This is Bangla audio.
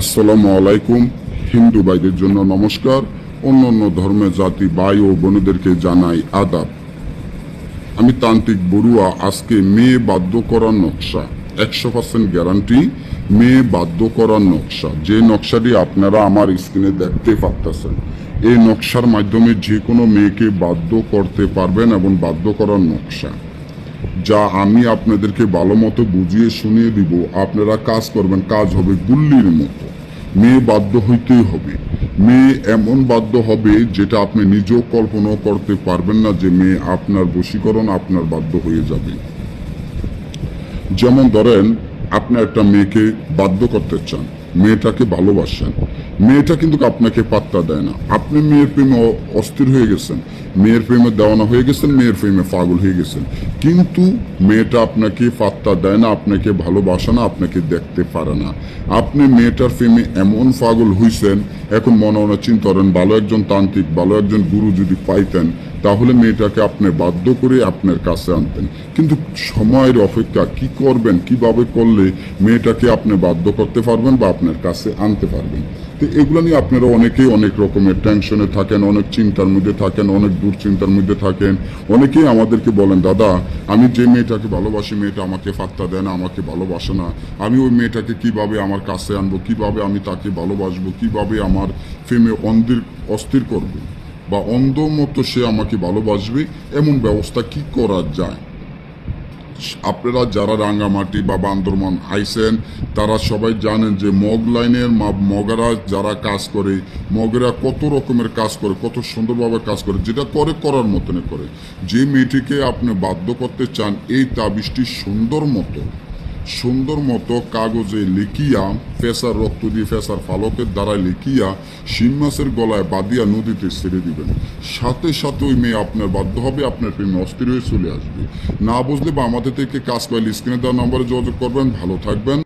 আসসালামু আলাইকুম। হিন্দু ভাইদের জন্য নমস্কার। অন্য অন্য ধর্মের জাতি, ভাই ও বোনদেরকে জানাই আদাব। আমি তান্ত্রিক বড়ুয়া, আজকে মেয়ে বাধ্য করার নকশা। একশো পার্সেন্ট গ্যারান্টি, মেয়ে বাধ্য করার নকশা। যে নকশাটি আপনারা আমার স্ক্রিনে দেখতে পাচ্ছেন এই নকশার মাধ্যমে যে কোনো মেয়েকে বাধ্য করতে পারবেন এবং বাধ্য করার নকশা। যা আমি আপনাদেরকে ভালো মতো বুঝিয়ে শুনিয়ে দিব, আপনারা কাজ করবেন, কাজ হবে গুল্লির মতো। মেয়ে বাধ্য হইতেই হবে। মেয়ে এমন বাধ্য হবে যেটা আপনি নিজেও কল্পনাও করতে পারবেন না যে মেয়ে আপনার বশীকরণ, আপনার বাধ্য হয়ে যাবে। যেমন ধরেন, আপনি একটা মেয়েকে বাধ্য করতে চান। মেয়েটাকে ভালোবাসেন। মেয়েটা কিন্তু আপনাকে পাত্তা দেয় না। আপনি মেয়ের প্রেমে অস্থির হয়ে গেছেন। মেয়ের প্রেমে দেওয়ানা হয়ে গেছেন, মেয়ের প্রেমে পাগল হয়ে গেছেন। কিন্তু মেয়েটা আপনাকে পাত্তা দেয় না, আপনাকে ভালোবাসে না, আপনাকে দেখতে পারে না। আপনি মেয়েটার প্রেমে এমন পাগল হইছেন, এখন মনে মনে চিন্তা করেন, ভালো একজন তান্ত্রিক, ভালো একজন গুরু যদি পাইতেন, তাহলে মেয়েটাকে আপনি বাধ্য করে আপনার কাছে আনতেন। কিন্তু সময়ের অপেক্ষা কি করবেন, কীভাবে করলে মেয়েটাকে আপনি বাধ্য করতে পারবেন বা আপনার কাছে আনতে পারবেন। তো এগুলো নিয়ে আপনারা অনেকেই অনেক রকমের টেনশনে থাকেন, অনেক চিন্তার মধ্যে থাকেন, অনেক দুশ্চিন্তার মধ্যে থাকেন। অনেকেই আমাদেরকে বলেন, দাদা, আমি যে মেয়েটাকে ভালোবাসি, মেয়েটা আমাকে ফাত্তা দেয় না, আমাকে ভালোবাসে না। আমি ওই মেয়েটাকে কীভাবে আমার কাছে আনব? কীভাবে আমি তাকে ভালোবাসবো? কীভাবে আমার প্রেমে অন্দির অস্থির করব? বা অন্ধ মতো সে আমাকে ভালোবাসবে? এমন ব্যবস্থা কি করা যায়? আপনারা যারা রাঙ্গামাটি বা বান্দরমান আইসেন তারা সবাই জানেন যে মগ লাইনের মগেরা যারা কাজ করে, মগেরা কত রকমের কাজ করে, কত সুন্দরভাবে কাজ করে, যেটা করে, করার মতনে করে। যে মেয়েটিকে আপনি বাধ্য করতে চান, এই তাবিজটি সুন্দর মতো সুন্দর মতো কাগজে লিখিয়া ফেসার রক্ত দিয়ে ফেসার ফালকের দ্বারা লিখিয়া শিং গলায় বাঁধিয়া নদীতে ছেড়ে দিবেন। সাথে সাথে ওই মেয়ে আপনার বাধ্য হবে, আপনার প্রেমে অস্থির হয়ে চলে আসবে। না বুঝলে বা আমাদের থেকে কাজ পাইলে স্ক্রিনে দেওয়া নম্বরে যোগাযোগ করবেন। ভালো থাকবেন।